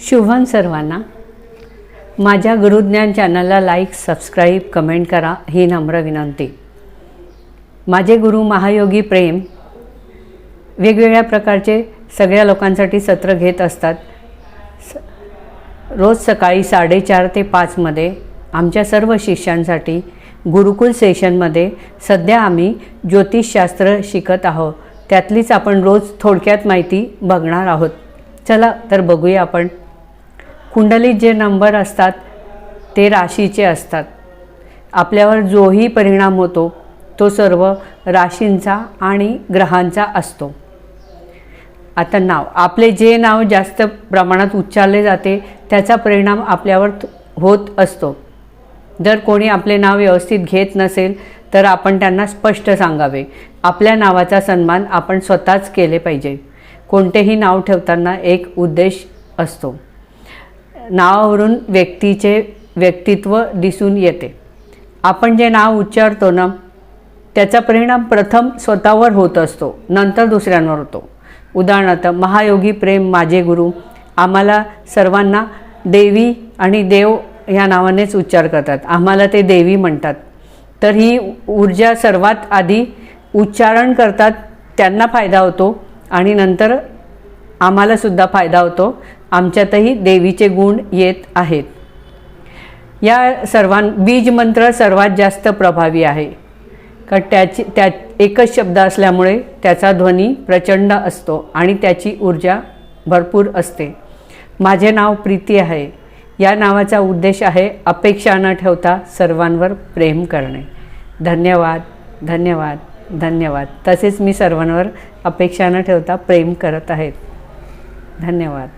शुभम सर्वांना. माझ्या गुरुज्ञान चॅनलला लाईक सबस्क्राईब कमेंट करा ही नम्र विनंती. माझे गुरु महायोगी प्रेम वेगवेगळ्या प्रकारचे सगळ्या लोकांसाठी सत्र घेत असतात. स रोज सकाळी साडेचार ते पाचमध्ये आमच्या सर्व शिष्यांसाठी गुरुकुल सेशनमध्ये सध्या आम्ही ज्योतिषशास्त्र शिकत आहोत. त्यातलीच आपण रोज थोडक्यात माहिती बघणार आहोत. चला तर बघूया आपण. कुंडलीत जे नंबर असतात ते राशीचे असतात. आपल्यावर जोही परिणाम होतो तो सर्व राशींचा आणि ग्रहांचा असतो. आता नाव. आपले जे नाव जास्त प्रमाणात उच्चारले जाते त्याचा परिणाम आपल्यावर होत असतो. जर कोणी आपले नाव व्यवस्थित घेत नसेल तर आपण त्यांना स्पष्ट सांगावे. आपल्या नावाचा सन्मान आपण स्वतःच केले पाहिजे. कोणतेही नाव ठेवताना एक उद्देश असतो. नावावरून व्यक्तीचे व्यक्तित्व दिसून येते. आपण जे नाव उच्चारतो ना त्याचा परिणाम प्रथम स्वतःवर होत असतो नंतर दुसऱ्यांवर होतो. उदाहरणार्थ महायोगी प्रेम माझे गुरु आम्हाला सर्वांना देवी आणि देव ह्या नावानेच उच्चार करतात. आम्हाला ते देवी म्हणतात. तर ही ऊर्जा सर्वात आधी उच्चारण करतात त्यांना फायदा होतो आणि नंतर आम्हालासुद्धा फायदा होतो. आमच्यातही देवीचे गुण येत आहेत. या सर्वां बीज मंत्र सर्वात जास्त प्रभावी आहे. कारण त्याची त्या एकच शब्द असल्यामुळे त्याचा ध्वनी प्रचंड असतो आणि त्याची ऊर्जा भरपूर असते. माझे नाव प्रीती आहे. या नावाचा उद्देश आहे अपेक्षा न ठेवता सर्वांवर प्रेम करणे. धन्यवाद धन्यवाद धन्यवाद. तसेच मी सर्वांवर अपेक्षा न ठेवता प्रेम करत आहेत धन्यवाद.